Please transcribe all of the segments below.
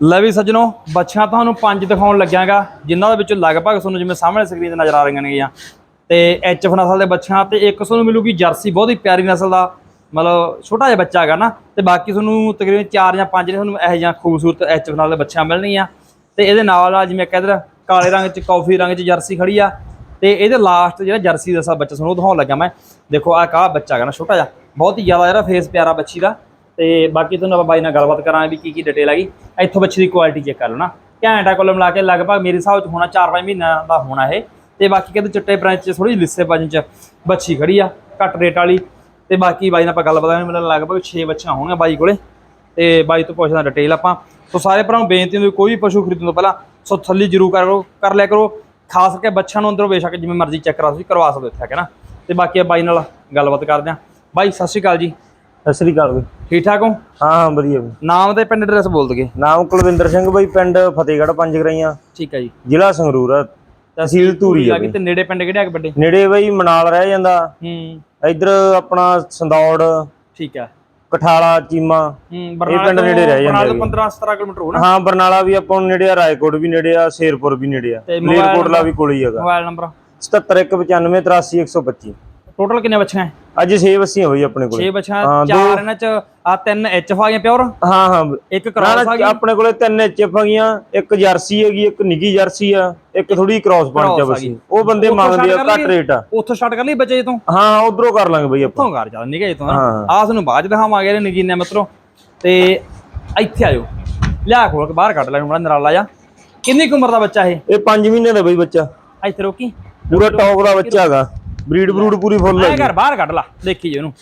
ਲੈ ਵੀ ਸੱਜਣੋ, ਬੱਚਿਆਂ ਤੁਹਾਨੂੰ ਪੰਜ ਦਿਖਾਉਣ ਲੱਗਿਆਗਾ, ਜਿਨ੍ਹਾਂ ਦੇ ਵਿੱਚੋਂ ਲਗਭਗ ਤੁਹਾਨੂੰ ਜਿਵੇਂ ਸਾਹਮਣੇ ਸਕਰੀਨ ਤੇ ਨਜ਼ਰ ਆ ਰਹੀਆਂ ਨੇਗੀਆਂ। ਤੇ ਐਚਐਫ ਨਸਲ ਦੇ ਬੱਚਿਆਂ ਤੇ ਇੱਕ ਤੁਹਾਨੂੰ ਮਿਲੂਗੀ ਜਰਸੀ, ਬਹੁਤ ਹੀ ਪਿਆਰੀ ਨਸਲ ਦਾ, ਮਤਲਬ ਛੋਟਾ ਜਿਹਾ ਬੱਚਾ ਹੈਗਾ ਨਾ। ਤੇ ਬਾਕੀ ਤੁਹਾਨੂੰ ਤਕਰੀਬਨ 4 ਜਾਂ 5 ਨੇ ਤੁਹਾਨੂੰ ਇਹੋ ਜਿਹੀਆਂ ਖੂਬਸੂਰਤ ਐਚਐਫ ਨਸਲ ਦੇ ਬੱਚਿਆਂ ਮਿਲਣਗੀਆਂ। ਤੇ ਇਹਦੇ ਨਾਲ ਆ ਜਿਵੇਂ ਕਹਿੰਦੇ ਕਾਲੇ ਰੰਗ ਚ, ਕਾਫੀ ਰੰਗ ਚ ਜਰਸੀ ਖੜੀ ਆ। ਤੇ ਇਹਦੇ ਲਾਸਟ ਜਿਹੜਾ ਜਰਸੀ ਦਾ ਸਾ ਬੱਚਾ, ਤੁਹਾਨੂੰ ਉਹ ਦਿਖਾਉਣ ਲੱਗਾ ਮੈਂ। ਦੇਖੋ ਆ ਕਾ ਬੱਚਾ ਹੈਗਾ ਨਾ, ਛੋਟਾ ਜਿਹਾ, ਬਹੁਤ ਹੀ ਜ਼ਿਆਦਾ ਜਿਹੜਾ ਫੇਸ ਪਿਆਰਾ ਬੱਚੀ ਦਾ। ਤੇ ਬਾਕੀ ਤੁਹਾਨੂੰ ਆਪਾਂ ਬਾਈ ਨਾਲ ਗੱਲਬਾਤ ਕਰਾਂਗੇ ਵੀ ਕੀ ਕੀ ਡਿਟੇਲ ਹੈਗੀ। ਇੱਥੋਂ ਬੱਚੀ ਦੀ ਕੁਆਲਿਟੀ ਚੈੱਕ ਕਰ ਲਓ ਨਾ। ਘੈਂਟਾ ਕੋਲ ਮਿਲਾ ਕੇ ਲਗਭਗ ਮੇਰੇ ਹਿਸਾਬ ਚ ਹੋਣਾ 4-5 ਮਹੀਨਿਆਂ ਦਾ ਹੋਣਾ ਇਹ। ਤੇ ਬਾਕੀ ਕਹਿੰਦੇ ਚਿੱਟੇ ਬ੍ਰਾਂਚ ਚ ਥੋੜੀ ਲਿੱਸੇ ਵਜਨ ਚ ਬੱਚੀ ਖੜੀ ਆ, ਘੱਟ ਰੇਟ ਵਾਲੀ। ਤੇ ਬਾਕੀ ਬਾਈ ਨਾਲ ਆਪਾਂ ਗੱਲਬਾਤ ਕਰਾਂਗੇ, ਮੈਨੂੰ ਲਗਭਗ 6 ਬੱਚੀਆਂ ਹੋਣਗੀਆਂ ਬਾਈ ਕੋਲੇ। ਤੇ ਬਾਈ ਤੋਂ ਪੁੱਛਦਾ ਡਿਟੇਲ ਆਪਾਂ। ਸੋ ਸਾਰੇ ਭਰਾਵਾਂ ਨੂੰ ਬੇਨਤੀ ਹੁੰਦੀ ਕੋਈ ਵੀ ਪਸ਼ੂ ਖਰੀਦਣ ਤੋਂ ਪਹਿਲਾਂ ਸੋ ਥੱਲੀ ਜ਼ਰੂਰ ਕਰੋ, ਕਰ ਲਿਆ ਕਰੋ। ਖਾਸ ਕਰਕੇ ਬੱਚਿਆਂ ਨੂੰ ਅੰਦਰੋਂ ਬੇਸ਼ੱਕ ਜਿਵੇਂ ਮਰਜ਼ੀ ਚੈੱਕ ਕਰਾ, ਤੁਸੀਂ ਕਰਵਾ ਸਕਦੇ ਇੱਥੇ ਆ ਕੇ ਨਾ। ਤੇ ਬਾਕੀ ਆ ਬਾਈ ਨਾਲ ਗੱਲਬਾਤ ਕਰਦੇ ਆਂ। ਬਾਈ, ਸਤਿ ਸ਼੍ਰੀ ਅਕਾਲ ਜੀ। ਸਤਿ ਸ੍ਰੀ ਅਕਾਲ ਬਈ ਠੀਕ ਠਾਕ ਹੋ? ਹਾਂ ਹਾਂ ਵਧੀਆ ਬਈ ਨਾਮ ਤੇ ਪਿੰਡ ਐਡਰੈਸ ਬੋਲ ਦਗੇ ਨਾਮ ਕੁਲਵਿੰਦਰ ਸਿੰਘ ਬਈ ਪਿੰਡ ਫਤਿਹਗੜ੍ਹ ਪੰਜ ਗਰਾਈਆਂ। ਠੀਕ ਹੈ ਜੀ। ਜ਼ਿਲ੍ਹਾ ਸੰਗਰੂਰ ਆ ਤਹਿਸੀਲ ਧੂਰੀ ਆ ਬਈ। ਤੇ ਨੇੜੇ ਪਿੰਡ ਕਿਹੜੇ ਆ ਵੱਡੇ? ਨੇੜੇ ਬਈ ਮਨਾਲ ਰਹਿ ਜਾਂਦਾ। ਹੂੰ। ਇੱਧਰ ਆਪਣਾ ਸੰਦੌੜ ਠੀਕ ਹੈ ਕਠਾਲਾ ਚੀਮਾ ਹੂੰ ਪਿੰਡ ਨੇੜੇ ਰਹਿ ਜਾਂਦੇ। ਤੋਂ 15 17 ਕਿਲੋਮੀਟਰ ਹੋਣਾ। ਹਾਂ ਬਰਨਾਲਾ ਵੀ ਆਪਾਂ ਨੂੰ ਨੇੜੇ ਆ ਰਾਏਕੋਟ ਵੀ ਨੇੜੇ ਆ ਸ਼ੇਰਪੁਰ ਵੀ ਨੇੜੇ ਆ। ਮਲੇਰਕੋਟਲਾ ਵੀ ਕੋਲ ਹੀ ਹੈਗਾ ਮੋਬਾਈਲ ਨੰਬਰ 7719583125 125 ਟੋਟਲ ਕਿੰਨੇ ਬੱਚੀਆਂ ਹੈ? ਅੱਜ 6 ਬੱਸੀਆਂ ਹੋਈ ਆਪਣੇ ਕੋਲ। 6 ਬੱਚੀਆਂ ਚਾਰ ਇਹਨਾਂ ਚ ਆ ਤਿੰਨ ਐਚ ਆ ਗਈਆਂ ਪਿਓਰ? ਹਾਂ ਹਾਂ। ਇੱਕ ਨਾ ਕ੍ਰਾਸ ਆ ਨਾ ਗਈ। ਆਪਣੇ ਕੋਲੇ ਤਿੰਨ ਐਚਐਫ ਹੈਗੀਆਂ ਇੱਕ ਜਰਸੀ ਹੈਗੀ ਇੱਕ ਨਿੱਗੀ ਜਰਸੀ ਆ ਇੱਕ ਥੋੜੀ ਕ੍ਰਾਸ ਬਣ ਆ ਬੱਸੀ। ਉਹ ਬੰਦੇ ਮੰਗਦੇ ਆ ਘੱਟ? ਰੇਟ ਆ। ਉੱਥੋਂ ਸਟਾਰਟ ਕਰ ਲਈ ਬੱਚੇ ਤੋਂ ਹਾਂ ਉਧਰੋਂ ਕਰ ਲਾਂਗੇ ਬਈ ਆਪਾਂ। ਉੱਥੋਂ ਕਰ ਜਾ ਨਿਗੇ ਤੋਂ। ਆ ਤੁਹਾਨੂੰ ਬਾਅਦ ਦਿਖਾਵਾਂਗੇ ਇਹਨੇ ਨਗੀਨੇ ਮਿੱਤਰੋ। ਤੇ ਇੱਥੇ ਆਜੋ ਲਿਆ ਖੋਲ ਕੇ ਬਾਹਰ ਕੱਢ ਲੈ ਨੂੰ ਬੜਾ ਨਰਾਲਾ ਜਾ ਕਿੰਨੀ ਕੁ ਉਮਰ ਦਾ ਬੱਚਾ ਇਹ? ਇਹ 5 ਮਹੀਨੇ ਦਾ ਬਈ ਬੱਚਾ। ਇੱਥੇ ਰੋਕੀ। ਪੂਰਾ ਟੌਪ ਦਾ ਬੱਚਾ ਹੈਗਾ। ਬਰੀਡ ਬਰੂਡ ਪੂਰੀ ਫੁੱਲ ਐ ਹੈ ਘਰ ਬਾਹਰ ਕੱਢ ਲਾ ਦੇਖੀ ਜੀ ਉਹਨੂੰ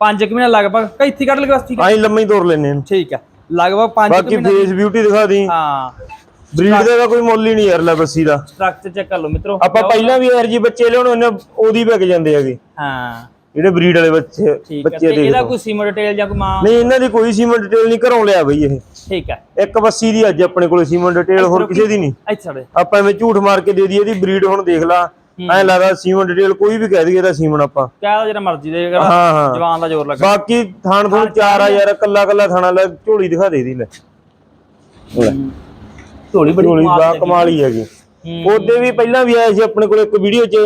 5 ਕਿ ਮਹੀਨੇ ਲਗਭਗ ਕਈ ਇੱਥੇ ਕੱਢ ਲਗਾ ਠੀਕ ਹੈ? ਆਈ ਲੰਮੀ ਤੋਰ ਲੈਨੇ ਇਹਨੂੰ ਠੀਕ ਹੈ ਲਗਭਗ 5 ਬਾਕੀ ਫੇਸ ਬਿਊਟੀ ਦਿਖਾ ਦੀ। ਹਾਂ। ਬਰੀਡ ਦਾ ਤਾਂ ਕੋਈ ਮੁੱਲ ਹੀ ਨਹੀਂ ਯਾਰ ਲੈ ਬੱਸੀ ਦਾ। ਸਟਰਕਚਰ ਚੈੱਕ ਕਰ ਲਓ ਮਿੱਤਰੋ। ਆਪਾਂ ਪਹਿਲਾਂ ਵੀ ਯਾਰ ਜੀ ਬੱਚੇ ਲਿਆਉਣੇ ਉਹਨੇ ਉਹਦੀ ਵਿਕ ਜਾਂਦੇ ਹੈਗੇ। ਹਾਂ। ਜਿਹੜੇ ਬਰੀਡ ਵਾਲੇ ਬੱਚੇ ਠੀਕ ਹੈ ਬੱਚੇ ਤੇ ਦੇਖ ਇਹਦਾ ਕੋਈ ਸੀਮਾ ਡਿਟੇਲ ਜਾਂ ਕੋਈ ਮਾਂ ਨਹੀਂ ਇਹਨਾਂ ਦੀ ਕੋਈ ਸੀਮਨ ਡਿਟੇਲ ਨਹੀਂ ਘਰੋਂ ਲਿਆ ਬਈ ਇਹ। ਠੀਕ ਹੈ। ਇੱਕ ਬੱਸੀ ਦੀ ਅੱਜ ਆਪਣੇ ਕੋਲੇ ਸੀਮਨ ਡਿਟੇਲ ਹੋਰ ਕਿਸੇ ਦੀ ਨਹੀਂ। ਇੱਥੇ ਛੱਡ ਆਪਾਂ ਐਵੇਂ ਝੂਠ ਮਾਰ ਕੇ ਦੇ ਦਈਏ ਇਹਦੀ ਬਰੀਡ ਹੁਣ ਦੇਖ ਲਾ। ਐ ਲੱਗਦਾ ਸੀਮਨ ਡਿਟੇਲ ਕੋਈ ਵੀ ਕਹਿ ਦਈਏ ਇਹਦਾ ਸੀਮਨ ਆਪਾਂ। ਕਹਿ ਜਿਹੜਾ ਮਰਜ਼ੀ ਦੇ ਹਾਂ ਹਾਂ। ਜਵਾਨ ਦਾ ਜ਼ੋਰ ਲੱਗਾ। ਬਾਕੀ ਥਾਣ ਤੋਂ ਚਾਰ ਆ ਯਾਰ ਕੱਲਾ ਕੱਲਾ ਥਾਣਾ ਲੈ ਝੋਲੀ ਦਿਖਾ ਦੇ ਦੀ ਲੈ। ਲੈ। ਢੋਲੀ ਬੜੀ ਝੋਲੀ ਕਮਾਲ ਬਾ ਦੀ ਕਮਾਲ ਹੀ ਹੈਗੀ। ਉਹਦੇ ਵੀ ਪਹਿਲਾਂ ਵੀ ਆਏ ਸੀ ਆਪਣੇ ਕੋਲ ਇੱਕ ਵੀਡੀਓ 'ਚ।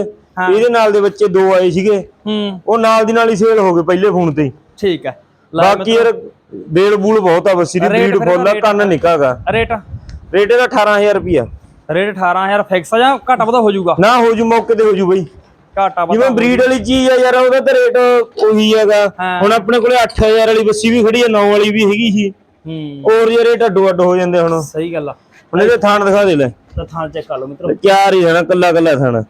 ਇਹਦੇ ਨਾਲ ਦੇ ਬੱਚੇ ਦੋ ਆਏ ਸੀਗੇ। ਉਹ ਨਾਲ ਦੀ ਨਾਲ ਹੀ ਸੇਲ ਹੋ ਗਏ ਪਹਿਲੇ ਫੋਨ ਤੇ। ਠੀਕ ਹੈ। ਲੈ ਬਾਕੀ ਯਾਰ ਬੇਲ ਬੂਲ ਬਹੁਤ ਆ ਬੱਸੀ ਦੀ ਬਰੀਡ ਫੁੱਲ ਆ ਕੰਨ ਨਿਕਾਗਾ ਰੇਟ? ਰੇਟ ਇਹਦਾ 18000 ਰੁਪਿਆ ਰੇਟ 18000 ਫਿਕਸ ਆ ਜਾਂ ਘਟਾ ਵਧਾ ਹੋ ਜਾਊਗਾ? ਨਾ ਹੋ ਜੂ ਮੌਕੇ ਤੇ ਹੋ ਜੂ ਬਈ। ਘਾਟਾ ਜਿਵੇਂ ਬਰੀਡ ਵਾਲੀ ਚੀਜ਼ ਆ ਯਾਰ ਉਹਦਾ ਤਾਂ ਰੇਟ ਉਹੀ ਹੈਗਾ। ਹਾਂ। ਹੁਣ ਆਪਣੇ ਕੋਲੇ 8000 ਵਾਲੀ ਬੱਸੀ ਵੀ ਖੜੀ ਆ 9 ਵਾਲੀ ਵੀ ਹੈਗੀ ਸੀ। ਹੂੰ। ਹੋਰ ਜੇ ਰੇਟ ਅੱਡੋ ਅੱਡ ਹੋ ਜਾਂਦੇ ਹੁਣ। ਸਹੀ ਗੱਲ ਆ। ਹੁਣ ਇਹਦੇ ਥਾਣ ਦਿਖਾ ਦੇ ਲੈ। ਤਾਂ ਥਾਂ ਚੈੱਕ ਕਰ ਲਓ ਮਿੱਤਰੋ। ਚਾਰ ਹੀ ਹੈ ਨਾ ਕੱਲਾ ਕੱਲਾ ਥਾਣ।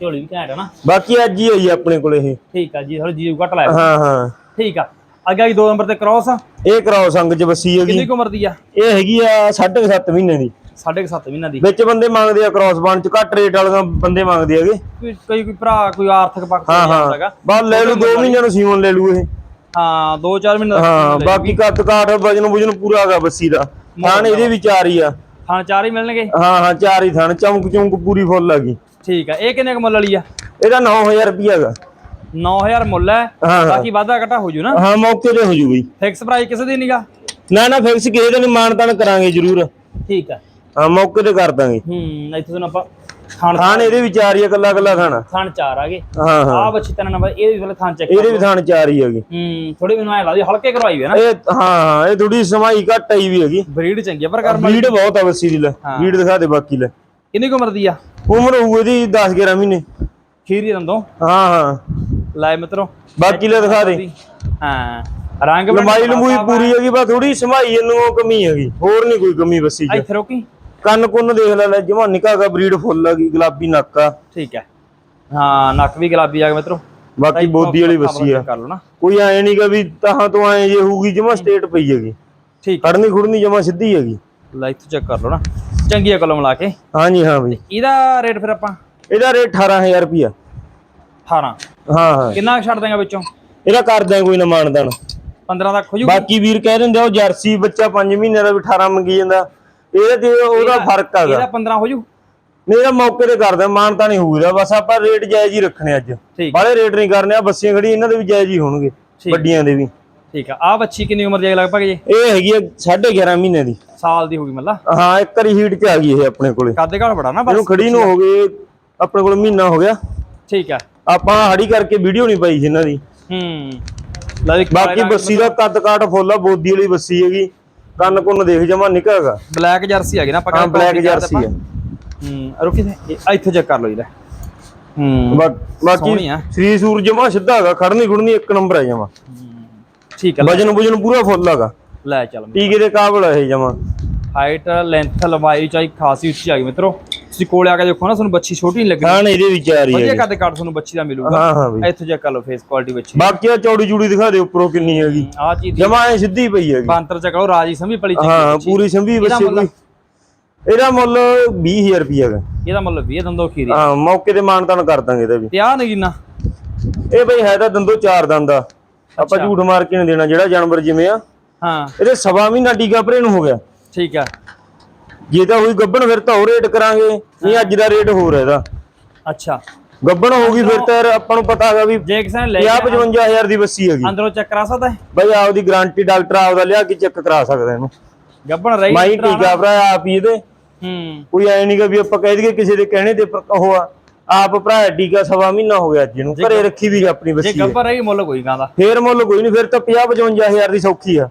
ਝੋਲੀ ਵੀ ਘੈਂਟ ਆ ਨਾ। ਬਾਕੀ ਅੱਜ ਹੀ ਆਈ ਆਪਣੇ ਕੋਲੇ ਇਹ। ਠੀਕ ਆ ਜੀ ਥੋੜੀ ਜੀ ਘਟ ਲਾਇਆ। ਹਾਂ ਹਾਂ। ਠੀਕ ਆ। ਅੱਗੇ ਆ ਦੋ ਨੰਬਰ ਤੇ ਕ੍ਰਾਸ ਆ। ਇਹ ਕਰਾਓ ਸੰਗ ਚ ਬੱਸੀ ਹੈਗੀ। ਕਿੰਨੀ ਕੁ ਉਮਰ ਦੀ ਆ? ਇਹ ਹੈਗੀ ਆ 7.5 ਮਹੀਨੇ ਦੀ। 7.5 ਮਹੀਨਿਆਂ ਦੀ। ਵਿੱਚ ਬੰਦੇ ਮੰਗਦੇ ਆ ਕ੍ਰਾਸ ਬਣ ਚ ਘੱਟ ਰੇਟ ਵਾਲੀਆਂ ਬੰਦੇ ਮੰਗਦੇ ਹੈਗੇ। ਕੋਈ ਕੋਈ ਕੋਈ ਭਰਾ ਕੋਈ ਆਰਥਿਕ ਪੱਖ ਹਾਂ ਤੋਂ ਹਾਂ। ਬਸ ਲੈ ਲੂ 2 ਮਹੀਨਿਆਂ ਨੂੰ ਸੀਮਨ ਲੈ ਲੂ ਇਹ। ਹਾਂ 2-4 ਮਹੀਨੇ ਦਾ ਹਾਂ ਬਾਕੀ ਕੱਦ ਕਾਠ ਵਜਨ ਵਜਨ ਪੂਰਾ ਹੈਗਾ ਬੱਸੀ ਦਾ। ਥਾਣ ਇਹਦੇ ਵੀ ਚਾਰ ਹੀ ਆ। ਥਾਂ ਚਾਰ ਹੀ ਮਿਲਣਗੇ? ਹਾਂ ਹਾਂ ਚਾਰ ਹੀ ਥਾਣ ਚਮਕ ਚਮਕ ਪੂਰੀ ਫੁੱਲ ਹੈਗੀ। ਠੀਕ ਆ ਇਹ ਕਿੰਨੇ ਕੁ ਮੁੱਲ ਵਾਲੀ ਆ? ਇਹਦਾ 9000 ਰੁਪਿਆ ਹੈਗਾ। 9000 ਮੁੱਲ ਹੈ ਬਾਕੀ ਵਾਧਾ ਘਟਾ ਹੋ ਜੂ ਨਾ? ਹਾਂ ਮੌਕੇ ਤੇ ਹੋ ਜੂ ਬਈ। ਫਿਕਸ ਪ੍ਰਾਈਸ ਕਿਸੇ ਦੀ ਨਹੀਂਗਾ ਨਾ ਨਾ ਫਿਕਸ ਕਿਸੇ ਦਿਨ ਮਾਨਤਾਨ ਕਰਾਂਗੇ ਜ਼ਰੂਰ। ਠੀਕ ਆ। ਹਾਂ ਮੌਕੇ ਤੇ ਕਰ ਦਾਂਗੇ। ਹੂੰ ਇੱਥੇ ਤੁਹਾਨੂੰ ਆਪਾਂ ਥਾਣ ਥਾਣ ਇਹਦੇ ਵੀ ਚਾਰ ਹੀ ਆ ਕੱਲਾ ਕੱਲਾ ਥਾਣਾ। ਥਾਣ ਚਾਰ ਆ ਗਏ। ਹਾਂ ਹਾਂ। ਆ ਬੱਚੀ ਤਿੰਨ ਨੰਬਰ ਇਹ ਵੀ ਪਹਿਲੇ ਥਾਣ ਚੈੱਕ ਇਹਦੇ ਵੀ ਥਾਣ ਚਾਰ ਹੀ ਹੈਗੇ ਹੂੰ ਥੋੜੀ ਮੈਨੂੰ ਐ ਲੱਗਦੀ ਹਲਕੇ ਕਰਵਾਈ ਹੋਈ ਹੈ ਨਾ। ਇਹ ਹਾਂ ਹਾਂ ਇਹ ਥੋੜੀ ਸਮਾਈ ਘੱਟ ਆਈ ਵੀ ਹੈਗੀ। ਬਰੀਡ ਚੰਗੀ ਆ ਪਰ ਕਰਮ ਬੀੜ ਬਹੁਤ ਆ ਬੱਸੀ ਦੀ ਲੈ ਬੀੜ ਦਿਖਾ ਦੇ ਬਾਕੀ ਲੈ। ਕਿੰਨੀ ਕੁ ਉਮਰ ਦੀ ਆ? ਉਮਰ ਹੋਊ ਇਹਦੀ 10 11 ਮਹੀਨੇ। ਖੀਰੀ ਦੰਦੋਂ। ਹਾਂ ਹਾਂ। ਲੈ ਮਿੱਤਰੋ। ਬਾਕੀ ਲੈ ਦਿਖਾ ਦੇ। ਹਾਂ ਰੰਗ ਲੰਬਾਈ ਲੰਬੂਈ ਪੂਰੀ ਹੈਗੀ ਬਸ ਥੋੜੀ ਸਮਾਈ ਇਹਨੂੰ ਕਮੀ ਹੈਗੀ। ਹੋਰ ਨਹੀਂ ਕੋਈ ਕਮੀ ਬੱਸੀ 'ਚ ਇੱਥੇ ਰੋਕੀ। ਕੰਨ ਕੁੰਨ ਦੇਖ ਲੈ ਲੈ ਜਮਾ ਨਿੱਕਾ ਹੈਗਾ ਬਰੀਡ ਫੁੱਲ ਹੈਗੀ ਗੁਲਾਬੀ ਨੱਕ ਆ। ਠੀਕ ਹੈ। ਹਾਂ ਨੱਕ ਵੀ ਗੁਲਾਬੀ ਆ ਗਿਆ ਮਿੱਤਰੋ। ਬਾਕੀ ਬੋਦੀ ਵਾਲੀ ਬੱਸੀ ਆ। ਕੋਈ ਐ ਨਹੀਂਗਾ ਵੀ ਤਾਹਾਂ ਤੋਂ ਐ ਜੇ ਹੋਊਗੀ ਜਮਾ ਸਟੇਟ ਪਈ ਹੈਗੀ। ਠੀਕ। ਖੜਨੀ ਖੁੜਨੀ ਜਮਾ ਸਿੱਧੀ ਹੈਗੀ। ਲੈ ਇੱਥੇ ਚੈੱਕ ਕਰ ਲਓ ਨਾ। ਚੰਗੀ ਆ ਕਲਮ ਮਿਲਾ ਕੇ। ਹਾਂਜੀ ਹਾਂ ਬਈ। ਇਹਦਾ ਰੇਟ ਫਿਰ ਆਪਾਂ? ਇਹਦਾ ਰੇਟ 18000 ਰੁਪਿਆ 18 ਹਾਂ ਹਾਂ। ਕਿੰਨਾ ਕੁ ਛੱਡ ਦੇਗਾ ਵਿੱਚੋਂ? ਇਹਦਾ ਕਰ ਦਿਆਂ ਕੋਈ ਨਾ ਮਾਨਦਾਨ 15 ਤੱਕ ਹੋ ਜੂ ਬਾਕੀ ਵੀਰ ਕਹਿ ਦਿੰਦੇ ਆ, ਉਹ ਜਰਸੀ ਬੱਚਾ 5 ਮਹੀਨੇ ਦਾ ਵੀ 18 ਮੰਗੀ ਜਾਂਦਾ। ਇਹਦੇ ਤੇ ਉਹਦਾ ਫ਼ਰਕ ਹੈਗਾ। ਇਹਦਾ 15 ਹੋ ਜੂ? ਮੇਰਾ ਮੌਕੇ ਤੇ ਕਰਦਾ ਮਾਨਤਾ ਨਹੀਂ ਹੋਊਗਾ। ਬਸ ਆਪਾਂ ਰੇਟ ਜਾਇਜ਼ ਹੀ ਰੱਖਣੇ ਅੱਜ। ਠੀਕ। ਬਾਲੇ ਰੇਟ ਨਹੀਂ ਕਰਨੇ ਆ ਬੱਸੀਆਂ ਖੜੀ ਇਹਨਾਂ ਦੇ ਵੀ ਜਾਇਜ਼ ਹੀ ਹੋਣਗੇ ਠੀਕ। ਵੱਡੀਆਂ ਦੇ ਵੀ। ਠੀਕ ਆ। ਆ ਬੱਚੀ ਕਿੰਨੀ ਉਮਰ ਦੀ ਹੈ ਲਗਭਗ ਜੀ? ਇਹ ਹੈਗੀ ਆ 11.5 ਮਹੀਨੇ ਦੀ। ਸਾਲ ਦੀ ਹੋ ਗਈ ਮੱਲਾ। ਹਾਂ ਇੱਕ ਵਾਰੀ ਹੀਟ 'ਚ ਆ ਗਈ ਇਹ ਆਪਣੇ ਕੋਲੇ। ਕਾਦੇ ਘਾਟ ਬੜਾ ਨਾ ਇਹਨੂੰ ਬਸ ਖੜੀ ਨੂੰ ਹੋ ਗਏ ਆਪਣੇ ਕੋਲ ਮਹੀਨਾ ਹੋ ਗਿਆ। ਠੀਕ ਹੈ ਆਪਾਂ ਹੜੀ ਕਰਕੇ ਵੀਡੀਓ ਨਹੀਂ ਪਾਈ ਸੀ ਇਹਨਾਂ ਦੀ। ਹੂੰ। ਲੈ ਬਾਕੀ ਬੱਸੀ ਦਾ ਕੱਦ ਕਾਠ ਫੁੱਲ ਆ ਬੋਦੀ ਵਾਲੀ ਬੱਸੀ ਹੈਗੀ। ਕੰਨ ਕੁੰਨ ਦੇਖ ਜਮਾ ਨਿਕਲਗਾ ਬਲੈਕ ਜਰਸੀ ਗਈ ਨਾ ਆਪਾਂ ਹਾਂ ਬਲੈਕ ਜਰਸੀ। ਹੈ। ਹੂੰ ਰੁਕੀ ਇੱਥੇ ਚੈੱਕ ਕਰ ਲਓ ਇਹਦਾ ਹੂੰ ਬਾਕੀ ਆ। ਸ੍ਰੀ ਸੂਰ ਜਮਾ ਸਿੱਧਾ ਹੈਗਾ ਖੜਨੀ ਖੁੜਨੀ ਇੱਕ ਨੰਬਰ ਹੈ ਜਮਾ। ਠੀਕ ਹੈ ਵਜਨ ਵਜਨ ਪੂਰਾ ਫੁੱਲ ਹੈਗਾ। ਲੈ ਚੱਲ। ਟੀਕੇ ਦੇ ਕਾਬਲ ਹੈ ਜਮਾ। ਹਾਈਟ ਲੈਂਥ ਲੰਬਾਈ ਚਾਹੀ ਖਾਸੀ ਉੱਚੀ ਆ ਗਈ ਮਿੱਤਰੋ। ਤੁਸੀਂ ਕੋਲੇ ਆ ਕੇ ਦੇਖੋ ਨਾ ਤੁਹਾਨੂੰ ਬੱਚੀ ਛੋਟੀ ਨਹੀਂ ਲੱਗਣੀ। ਹਾਂ ਇਹਦੇ ਵਿੱਚ ਆ ਰਹੀ ਵਧੀਆ ਹੈ ਕੱਦ ਕਾਠ ਤੁਹਾਨੂੰ ਬੱਚੀ ਦਾ ਮਿਲੂਗਾ। ਹਾਂ ਹਾਂ ਬਈ। ਇੱਥੇ ਚੈੱਕ ਕਰ ਲਓ ਫੇਸ ਕੁਆਲਿਟੀ ਬੱਚੀ ਬਾਕੀ ਆ ਚੌੜੀ ਚੂੜੀ ਦਿਖਾ ਦੇ ਉੱਪਰੋਂ ਕਿੰਨੀ ਹੈਗੀ। ਆਹ ਚੀਜ਼ ਜਮਾ ਐ ਸਿੱਧੀ ਪਈ ਹੈਗੀ। ਬਾਂਤਰ ਚੈੱਕ ਕਰੋ ਰਾਜੀ ਸੰਭੀ ਪਲੀ ਚੰਗੀ ਹਾਂ ਬੱਚੀ। ਪੂਰੀ ਸੰਭੀ ਮੁੱਲ? ਕੋਈ। ਇਹਦਾ ਮੁੱਲ 20000 ਰੁਪਏ ਹੈਗਾ। ਇਹਦਾ ਮਤਲਬ 20 ਦੰਦੋ ਖੀਰੀ ਹਾਂ। ਮੌਕੇ ਤੇ ਮਾਨਤਾਨ ਕਰ ਦਾਂਗੇ ਇਹਦਾ ਵੀ। ਤੇ ਆ ਨਗੀਨਾ ਇਹ ਬਈ ਹੈ ਤਾਂ ਦੰਦੋ ਚਾਰ ਦੰਦ ਦਾ ਆਪਾਂ। ਝੂਠ ਮਾਰ ਕੇ ਨਹੀਂ ਦੇਣਾ ਜਿਹੜਾ ਜਾਨਵਰ ਜਿਵੇਂ ਆ। ਹਾਂ। ਇਹਦੇ ਸਵਾ ਮਹੀਨਾ ਟੀਕਾ ਭਰੇ ਨੂੰ ਹੋ ਗਿਆ। ਠੀਕ ਆ। ਜੇ ਤਾਂ ਹੋਈ ਗੱਬਣ ਫਿਰ ਤਾਂ ਹੋਰ ਰੇਟ ਕਰਾਂਗੇ। ਨਹੀਂ ਅੱਜ ਦਾ ਰੇਟ ਹੋਰ ਹੈ ਇਹਦਾ। ਅੱਛਾ। ਗੱਬਣ ਹੋਊਗੀ ਫਿਰ ਤਾਂ ਯਾਰ ਆਪਾਂ ਨੂੰ ਪਤਾ ਹੈਗਾ ਵੀ ਜੇ ਕਿਸੇ ਨੇ ਲੈ 50 55000 ਦੀ ਬੱਸੀ ਹੈਗੀ। ਅੰਦਰੋਂ ਚੈੱਕ ਕਰਾ ਸਕਦਾ ਹੈ ਬਈ ਆਪਦੀ ਗਾਰੰਟੀ ਡਾਕਟਰ ਆਪਦਾ ਲਿਆ ਕੇ ਚੈੱਕ ਕਰਾ ਸਕਦਾ ਇਹਨੂੰ। ਗੱਬਣ ਰਹੀ ਮਾਈ ਟੀਕਾ ਭਰਾ ਆਪ ਹੀ ਇਹਦੇ। ਹੂੰ। ਕੋਈ ਐ ਨਹੀਂਗਾ ਵੀ ਆਪਾਂ ਕਹਿ ਦਈਏ ਕਿਸੇ ਦੇ ਕਹਿਣੇ ਤੇ ਉਹ ਆ। ਆਪ ਭਰਾ ਟੀਕਾ ਸਵਾ ਮਹੀਨਾ ਹੋ ਗਿਆ ਅੱਜ ਇਹਨੂੰ। ਘਰੇ ਰੱਖੀ ਵੀ ਆਪਣੀ ਜੇ ਬੱਸੀ। ਹੈ। ਗੱਬਣ ਰਹੀ ਮੁੱਲ ਕੋਈ ਗਾਂਦਾ ਫੇਰ ਮੁੱਲ ਕੋਈ ਨਹੀਂ ਫਿਰ ਤਾਂ 50 55000 ਦੀ ਸੌਖੀ ਆ।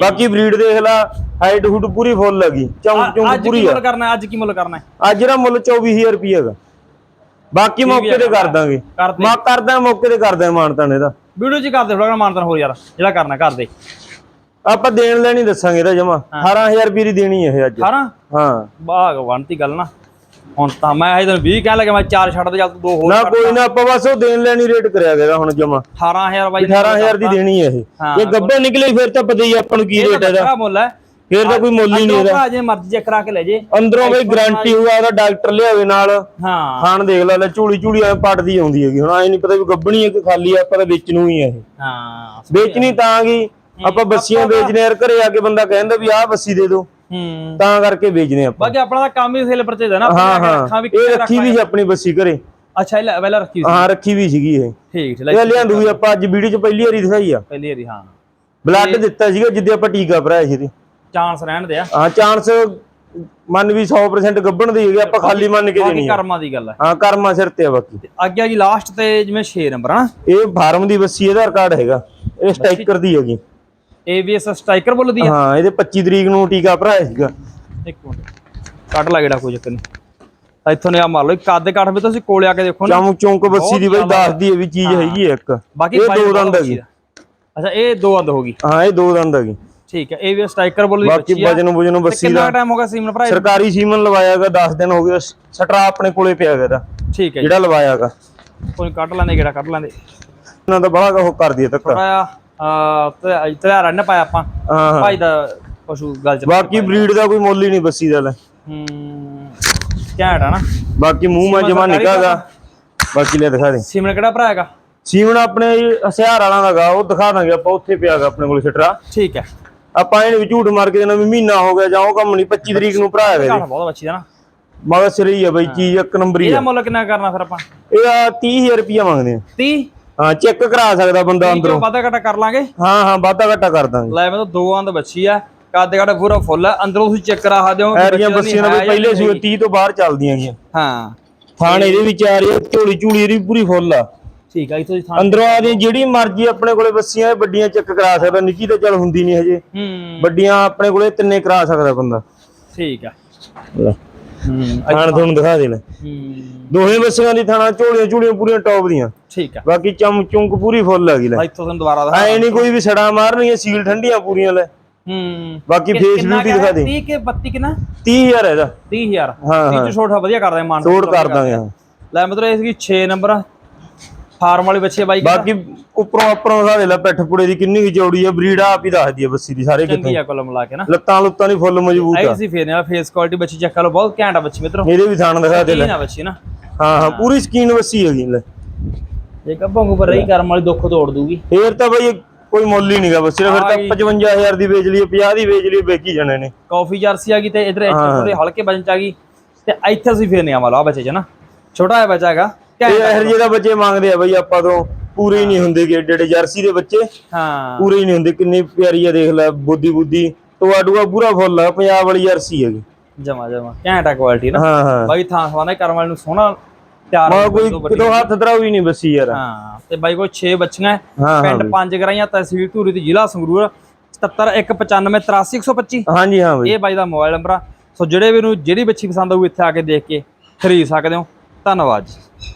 ਬਾਕੀ ਬਰੀਡ ਦੇਖ ਲਾ ਹਾਈਟ ਹੁੱਡ ਪੂਰੀ ਫੁੱਲ ਹੈਗੀ ਚੌਂਕ ਅੱਜ ਚੌਂਕ ਕੀ ਪੂਰੀ ਆ। ਮੁੱਲ ਕਰਨਾ? ਅੱਜ ਕੀ ਮੁੱਲ ਕਰਨਾ ਹੈ? ਅੱਜ ਦਾ ਮੁੱਲ 24000 ਰੁਪਏ ਹੈਗਾ। ਬਾਕੀ ਮੌਕੇ ਤੇ ਕਰ ਦਾਂਗੇ। ਮੈਂ ਕਰਦਾ ਮੌਕੇ ਤੇ ਕਰਦਾ ਮਾਨਤਾਨ ਇਹਦਾ। ਵੀਡੀਓ ਚ ਕਰ ਦੇ ਥੋੜਾ ਮਾਨਤਨ ਹੋਰ ਯਾਰ ਜਿਹੜਾ ਕਰਨਾ ਕਰ ਦੇ। ਆਪਾਂ ਦੇਣ ਲੈਣੀ ਦੱਸਾਂਗੇ ਇਹਦਾ ਜਮਾ। 18000 ਰੁਪਏ ਦੀ ਦੇਣੀ ਹੈ ਇਹ ਅੱਜ। 18 ਹਾਂ। ਬਾਗ ਵੰਤੀ ਗੱਲ ਨਾ। ਹੁਣ ਤਾਂ ਮੈਂ ਇਹ ਤੈਨੂੰ 20 ਕਹਿਣ ਲੱਗਾ ਮੈਂ ਚਾਰ ਛੱਡ ਦੇ ਚੱਲ ਤੂੰ ਦੋ ਹੋਰ ਨਾ। ਕੋਈ ਨਾ ਆਪਾਂ ਬਸ ਉਹ ਦੇਣ ਲੈਣੀ ਰੇਟ ਕਰਿਆ ਗਿਆ ਹੁਣ ਜਮਾ। 18000 ਬਾਈ 18000 ਦੀ ਦੇਣੀ ਹੈ ਇਹ ਜੇ ਗੱਬੇ ਨਿਕਲੇ ਫਿਰ ਤਾਂ ਪਤਾ ਹੀ ਆਪਾਂ ਨੂੰ ਕੀ ਰੇਟ ਇਹਦਾ। ਮੁੱਲ ਹੈ। ਫਿਰ ਤਾਂ ਕੋਈ ਮੁੱਲ ਹੀ ਨਹੀਂ ਇਹਦਾ। ਜੇ ਮਰਜ਼ੀ ਚੈੱਕ ਕਰਾ ਕੇ ਲੈ ਜੇ। ਅੰਦਰੋਂ ਬਈ ਗਾਰੰਟੀ ਹੋਊਗਾ ਉਹਦਾ ਡਾਕਟਰ ਲਿਆਵੇ ਨਾਲ। ਹਾਂ। ਖਾਣ ਦੇਖ ਲੈ ਲੈ ਝੂਲੀ ਝੂਲੀ ਐ ਪੱਟਦੀ ਆਉਂਦੀ ਹੈਗੀ। ਹੁਣ ਐ ਨਹੀਂ ਪਤਾ ਵੀ ਗੱਬਣੀ ਹੈ ਕਿ ਖਾਲੀ ਆ ਆਪਾਂ ਤਾਂ ਵੇਚ ਨੂੰ ਹੀ ਆ ਇਹ। ਹਾਂ ਵੇਚਣੀ ਤਾਂ ਗਈ ਆਪਾਂ ਬੱਸੀਆਂ ਵੇਚਨੇ ਯਾਰ ਘਰੇ ਆ ਕੇ ਬੰਦਾ ਕਹਿੰਦਾ ਵੀ ਆਹ ਬੱਸੀ ਦੇ ਦਿਓ। ਤਾਂ ਕਰਕੇ ਵੇਚਨੇ ਆਪਾਂ। ਬਾਕੀ ਆਪਣਾ ਤਾਂ ਕੰਮ ਹੀ ਸੇਲ ਪਰਚੇਜ ਹੈ ਨਾ ਹਾਂ ਹਾਂ। ਇਹ ਰੱਖੀ ਵੀ ਸੀ ਆਪਣੀ ਬੱਸੀ ਘਰੇ। ਅੱਛਾ ਇਹ ਪਹਿਲਾਂ ਰੱਖੀ ਸੀ। ਹਾਂ ਰੱਖੀ ਵੀ ਸੀਗੀ ਇਹ। ਠੀਕ ਠੀਕ ਇਹ ਲਿਆਂਦੂ ਵੀ ਆਪਾਂ ਅੱਜ ਵੀਡੀਓ 'ਚ ਪਹਿਲੀ ਵਾਰੀ ਦਿਖਾਈ ਆ। ਪਹਿਲੀ ਵਾਰੀ ਹਾਂ। ਬਲੱਡ ਦਿੱਤਾ ਸੀਗਾ ਜਿੱਦੇ ਆਪਾਂ ਟੀਕਾ ਭਰਾਇਆ ਸੀ ਤੇ ਚਾਂਸ ਰਹਿਣ ਦੇ ਆ ਹਾਂ ਚਾਂਸ ਮੰਨ ਵੀ 100% ਗੱਬਣ ਦੀ ਹੈਗੀ ਆਪਾਂ ਖਾਲੀ ਮੰਨ ਕੇ ਦੇਣੀ ਆ। ਕਰਮਾਂ ਦੀ ਗੱਲ ਹੈ ਹਾਂ ਕਰਮਾ ਸਿਰ ਤੇ ਆ ਬਾਕੀ। ਅੱਗੇ ਆ ਜੀ ਲਾਸਟ ਤੇ ਜਿਵੇਂ 6 ਨੰਬਰ ਹਨਾ ਇਹ ਫਾਰਮ ਦੀ ਬੱਸੀ ਇਹਦਾ ਰਿਕਾਰਡ ਹੈਗਾ। ਇਹ ਸਟਾਈਕਰ ਦੀ ਹੈਗੀ। AVS ਸਟ੍ਰਾਈਕਰ ਬੋਲਦੀ ਆ? ਹਾਂ ਇਹਦੇ 25 ਤਰੀਕ ਨੂੰ ਟੀਕਾ ਭਰਾਇਆ ਸੀਗਾ। ਇੱਕ ਮਿੰਟ। ਕੱਢ ਲਾ ਗੇੜਾ ਕੋਈ ਚੱਕਰ ਨਹੀਂ। ਇੱਥੋਂ ਨੇ ਆ ਮਾਰ ਲਓ ਕੱਦ ਕੱਠ ਵੀ ਤੁਸੀਂ ਕੋਲੇ ਆ ਕੇ ਦੇਖੋ ਨਾ। ਚਮ ਚੌਂਕ ਬੱਸੀ ਦੀ ਬਈ ਦੱਸਦੀ ਹੈ ਵੀ ਚੀਜ਼ ਹੈਗੀ ਹੈ ਇੱਕ। ਬਾਕੀ ਇਹ ਦੋ ਦੰਦ ਹੈਗੀ। ਅੱਛਾ ਇਹ ਦੋ ਅੰਦ ਹੋ ਗਈ। ਹਾਂ ਇਹ ਦੋ ਦੰਦ ਹੈਗੀ। ਠੀਕ ਹੈ AVS ਸਟ੍ਰਾਈਕਰ ਬੋਲਦੀ ਬਾਕੀ ਬੱਚੀ ਆ। ਵਜਨ ਵਜਨ ਬੱਸੀ ਕਿੰਨਾ ਦਾ ਟਾਈਮ ਹੋ ਗਿਆ ਸੀਮਨ ਭਰਾ ਸਰਕਾਰੀ ਸੀਮਨ ਲਵਾਇਆਗਾ 10 ਦਿਨ ਹੋ ਗਏ ਸਟਰਾ ਆਪਣੇ ਕੋਲੇ ਪਿਆ ਹੈਗਾ ਇਹਦਾ। ਠੀਕ ਹੈ ਜਿਹੜਾ ਲਵਾਇਆਗਾ ਕੋਈ ਕੱਢ ਲੈਂਦੇ ਗੇੜਾ ਕੱਢ ਲੈਂਦੇ। ਇਹਨਾਂ ਦਾ ਬੜਾ ਉਹ ਕਰ ਦਈਏ ਤੱਕ ਥੋੜਾ ਜਿਹਾ ਅਹ ਤੇ ਰੰਨ ਪਾਇਆ ਆਪਾਂ। ਹਾਂ ਹਾਂ। ਭਾਈ ਦਾ ਪਸ਼ੂ ਗੱਲ ਚ ਬਾਕੀ ਬਰੀਡ ਦਾ ਕੋਈ ਮੁੱਲ ਹੀ ਨਹੀਂ ਬੱਸੀ ਦਾ ਲੈ। ਹੂੰ ਘੈਂਟ ਆ ਨਾ। ਬਾਕੀ ਮੂੰਹ ਮਾ ਜਮਾ ਸਰਕਾਰੀ ਨਿਕਾਗਾ ਬਾਕੀ ਲੈ ਦਿਖਾ ਦੇ। ਸੀਮਨ ਕਿਹੜਾ ਭਰਾ ਹੈਗਾ? ਸੀਮਨ ਆਪਣੇ ਹਸਿਆਰ ਵਾਲਾ ਦਾਗਾ ਉਹ ਦਿਖਾ ਦਾਂਗੇ ਆਪਾਂ ਉੱਥੇ ਪਿਆਗਾ ਆਪਣੇ ਕੋਲ ਸਟਰਾ। ਠੀਕ ਹੈ। ਆਪਾਂ ਇਹਨੇ ਵੀ ਝੂਠ ਮਾਰ ਕੇ ਦੇਣਾ ਵੀ ਮਹੀਨਾ ਹੋ ਗਿਆ ਜਾਂ ਉਹ ਕੰਮ ਨਹੀਂ 25 ਤਰੀਕ ਨੂੰ ਭਰਾ ਹੈਗਾ ਘਾਟ ਬਹੁਤ ਬੱਚੀ ਦਾ ਨਾ। ਮਗਰ ਸਿਰ ਹੀ ਆ ਬਈ ਚੀਜ਼ ਇੱਕ ਨੰਬਰ ਹੀ ਇਹਦਾ ਆ। ਮੁੱਲ ਕਿੰਨਾ ਕਰਨਾ ਫਿਰ ਆਪਾਂ? ਇਹ ਆ 30000 ਰੁਪਇਆ ਮੰਗਦੇ ਆ। 30 ਹਾਂ ਚੈੱਕ ਕਰਾ ਸਕਦਾ ਬੰਦਾ ਅੰਦਰੋਂ। ਵਾਧਾ ਘਟਾ ਕਰ ਲਾਂਗੇ। ਹਾਂ ਹਾਂ ਵਾਧਾ ਘਾਟਾ ਕਰ ਦਾਂਗੇ। ਲੈ ਮੈਂ ਤਾਂ ਦੋ ਅੰਦ ਬੱਚੀ ਆ। ਕੱਦ ਘਾਟਾ ਪੂਰਾ ਫੁੱਲ ਆ। ਅੰਦਰੋਂ ਤੁਸੀਂ ਚੈੱਕ ਕਰਾ ਸਕਦੇ ਹੋ ਐਰੀਆਂ ਬੱਚੀ ਬੱਸੀਆਂ ਦਾ ਦਾ ਨਹੀਂ ਬਈ ਪਹਿਲੇ ਸੂਏ 30 ਤੋਂ ਬਾਹਰ ਚੱਲਦੀਆਂ ਗੀਆਂ। ਹਾਂ। ਥਾਣ ਇਹਦੇ ਵਿੱਚ ਆ ਰਹੀ ਹੈ ਝੋਲੀ ਝੂਲੀ ਇਹਦੀ ਪੂਰੀ ਫੁੱਲ ਆ। ਠੀਕ ਆ ਇੱਥੋਂ ਦੀ ਥਾਂ ਅੰਦਰੋਂ ਆ ਰਹੀ ਜਿਹੜੀ ਮਰਜ਼ੀ ਆਪਣੇ ਕੋਲੇ ਬੱਸੀਆਂ ਵੱਡੀਆਂ ਚੈੱਕ ਕਰਾ ਸਕਦਾ। ਨਿੱਕੀ ਤਾਂ ਚੱਲ ਹੁੰਦੀ ਨਹੀਂ ਹਜੇ। ਹੂੰ। ਵੱਡੀਆਂ ਆਪਣੇ ਕੋਲੇ ਤਿੰਨੇ ਕਰਾ ਸਕਦਾ ਬੰਦਾ। ਠੀਕ ਆ। ਥਾਣ ਤੁਹਾਨੂੰ ਦਿਖਾ ਦੇ ਲੈ ਹੂੰ। ਦੋਹੇ ਬੱਸੀਆਂ ਦੀ ਥਾਣਾ ਝੋਲੀਆਂ ਝੂਲੀਆਂ ਪੂਰੀਆਂ ਟੌਪ ਦੀਆਂ। ਠੀਕ ਆ। ਬਾਕੀ ਚਮ ਚੁੰਕ ਪੂਰੀ ਫੁੱਲ ਹੈਗੀ ਲੈ। ਆ ਇੱਥੋਂ ਤੁਹਾਨੂੰ ਦੁਬਾਰਾ ਦਿਖਾ ਐ ਨਹੀਂ ਕੋਈ ਵੀ ਸੜਾ ਮਾਰਨੀਆਂ ਸੀਲ ਠੰਡੀਆਂ ਪੂਰੀਆਂ ਲੈ। ਹੂੰ। ਬਾਕੀ ਫੇਸ ਬਿਊਟੀ ਦਿਖਾ ਦੇ। 30 ਕੇ 32 ਕਿੰਨਾ? 30000 ਇਹਦਾ। 30000 ਹਾਂ, ਹਾਂ। 30 ਛੋਟਾ ਵਧੀਆ ਕਰਦਾ ਮਾਨ ਤੋੜ ਕਰ ਦਾਂਗੇ ਹਾਂ। ਲੈ ਮਤਲਬ ਇਹ ਸੀ 6 ਨੰਬਰ ਫਾਰਮ ਵਾਲੀ ਬੱਚੇ ਬਾਈ ਬਾਕੀ ਉੱਪਰੋਂ ਉੱਪਰੋਂ ਦਿਖਾ ਦੇ ਲੈ ਪਿੱਠ ਪੁੜੇ ਦੀ ਕਿੰਨੀ ਕੁ ਚੌੜੀ ਆ ਬਰੀਡ ਆਪ ਹੀ ਦੱਸਦੀ ਆ ਬੱਸੀ ਦੀ ਸਾਰੇ ਚੰਗੀ ਕਿਤੇ ਆ ਕੁੱਲ ਮਿਲਾ ਕੇ ਨਾ। ਲੱਤਾਂ ਲੁੱਤਾਂ ਦੀ ਫੁੱਲ ਮਜ਼ਬੂਤ ਆ। ਆਈ ਸੀ ਫੇਰ ਨੇ ਫੇਸ ਕੁਆਲਿਟੀ ਬੱਚੀ ਚੈੱਕ ਕਰ ਲਓ ਬਹੁਤ ਘੈਂਟ ਆ ਬੱਚੀ ਮਿੱਤਰੋ। ਇਹਦੇ ਵੀ ਥਾਣ ਦਿਖਾ ਦੇ ਲੈ। ਨਾ ਬੱਚੀ ਨਾ। ਹਾਂ ਹਾਂ ਪੂਰੀ ਸਕੀਨ ਬੱਸੀ ਹੈਗੀ ਲੈ। ਜੇ ਕੱਭੋਂ ਉੱਪਰ ਰਹੀ ਕਰਮ ਵਾਲੀ ਦੁੱਖ ਤੋੜ ਦੂਗੀ। ਫੇਰ ਤਾਂ ਬਈ ਕੋਈ ਮੁੱਲ ਹੀ ਨਹੀਂਗਾ ਬੱਸੀ ਦਾ ਫਿਰ ਤਾਂ 55000 ਦੀ ਵੇਚ ਲਈ 50 ਦੀ ਵੇਚ ਲਈ ਵੇਚੀ ਜਾਣੇ ਨੇ। ਕਾਫੀ ਜਰਸੀ ਆ ਗਈ ਤੇ ਇਧਰ ਇੱਥੇ ਥੋੜੇ ਹਲਕੇ ਵਜਨ ਚ ਆ ਗਈ। ਤੇ ਇੱਥੇ ਅਸੀਂ ਫੇਰ ਨੇ ਆਵਾਲਾ ਆ ਬੱਚੇ ਚ ਨਾ। ਛੋਟਾ ਜਿਹਾ ਬੱਚਾ ਹੈਗਾ। ਆ। ਇਹੋ ਜਿਹੇ ਦਾ ਬੱਚੇ ਮੰਗਦੇ ਆ ਬਈ ਆਪਾਂ ਤੋਂ ਪੂਰੇ ਹੀ ਨਹੀਂ ਹੁੰਦੇ ਕਿ ਏਡੇ ਏਡੇ ਜਰਸੀ ਦੇ ਬੱਚੇ। ਹਾਂ। ਪੂਰੇ ਹੀ ਨਹੀਂ ਹੁੰਦੇ ਕਿੰਨੀ ਪਿਆਰੀ ਆ ਦੇਖ ਲੈ ਬੁੱਧੀ ਬੁੱਧੀ। ਟੋਆ ਡੂਆ ਪੂਰਾ ਫੁੱਲ ਆ ਪੰਜਾਬ ਵਾਲੀ ਜਰਸੀ ਹੈਗੀ ਜਮਾ ਜਮਾ ਘੈਂਟ ਆ ਕੁਆਲਿਟੀ ਨਾ। ਹਾਂ ਹਾਂ। ਬਾਈ ਥਾਂ ਸਵਾਨੇ ਕਰਮ ਵਾਲੇ ਨੂੰ ਸੋਹਣਾ ਤਿਆਰ ਮਾ ਕੋਈ ਤੋਂ। ਕਿਤੋਂ ਹੱਥ ਧਰਾਉ ਹੀ ਨਹੀਂ ਬੱਸੀ ਯਾਰ। ਹਾਂ ਤੇ ਬਾਈ ਕੋਲ 6 ਬੱਚੀਆਂ ਪਿੰਡ। ਪੰਜ ਗਰਾਈਆਂ ਤਹਿਸੀਲ ਧੂਰੀ ਤੇ ਜ਼ਿਲ੍ਹਾ ਸੰਗਰੂਰ। 7719583125 ਹਾਂਜੀ ਹਾਂ ਬਈ। ਇਹ ਬਾਈ ਦਾ ਮੋਬਾਈਲ ਨੰਬਰ ਆ। ਸੋ ਜਿਹੜੇ ਵੀ ਨੂੰ ਜਿਹੜੀ ਬੱਚੀ ਪਸੰਦ ਆਊ ਇੱਥੇ ਆ ਕੇ ਦੇਖ ਕੇ ਖਰੀਦ ਸਕਦੇ ਹੋ। ਧੰਨਵਾਦ ਜੀ।